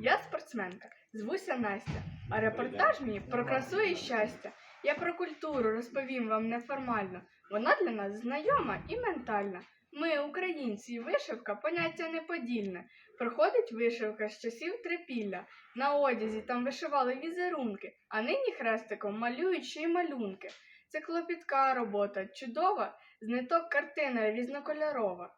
Я спортсменка, звуся Настя, а репортаж мій про красу і щастя. Я про культуру розповім вам неформально. Вона для нас знайома і ментальна. Ми, українці, і вишивка поняття неподільне. Проходить вишивка з часів трипілля. На одязі там вишивали візерунки, а нині хрестиком малюють ще й малюнки. Це клопітка робота, чудова, з ниток картина різнокольорова.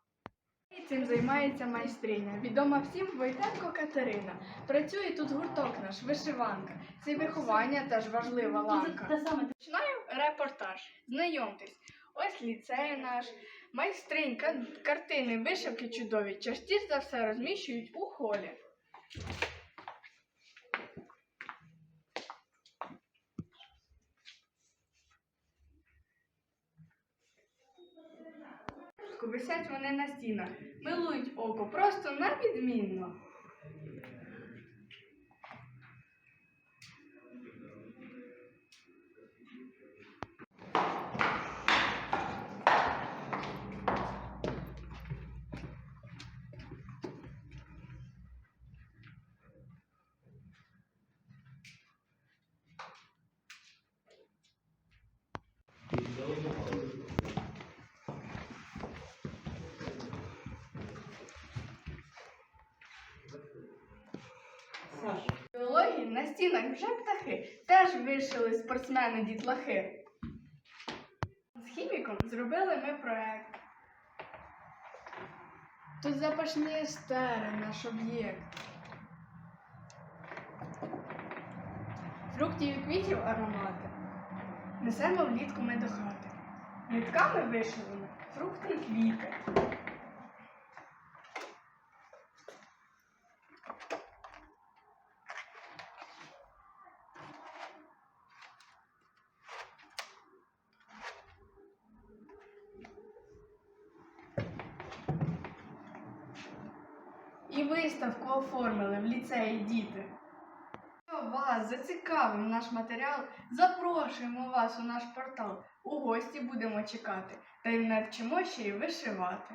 Цим займається майстриня, відома всім Войтенко Катерина. Працює тут гурток наш, вишиванка. Це виховання теж важлива ланка. Починаю репортаж. Знайомтесь, ось ліцей наш, майстринька, картини, вишивки чудові. Частіше за все розміщують у холі. Висять вони на стінах, милують око, просто на. Біології на стінах вже птахи, теж вишили спортсмени дітлахи. З хіміком зробили ми проект. Тут запашні естери, наш об'єкт. Фруктів і квітів аромати. Несемо влітку ми до хати. Нитками вишивемо фрукти і квіти. І виставку оформили в ліцеї діти. Якщо вас зацікавив наш матеріал, запрошуємо вас у наш портал. У гості будемо чекати та й навчимо ще й вишивати.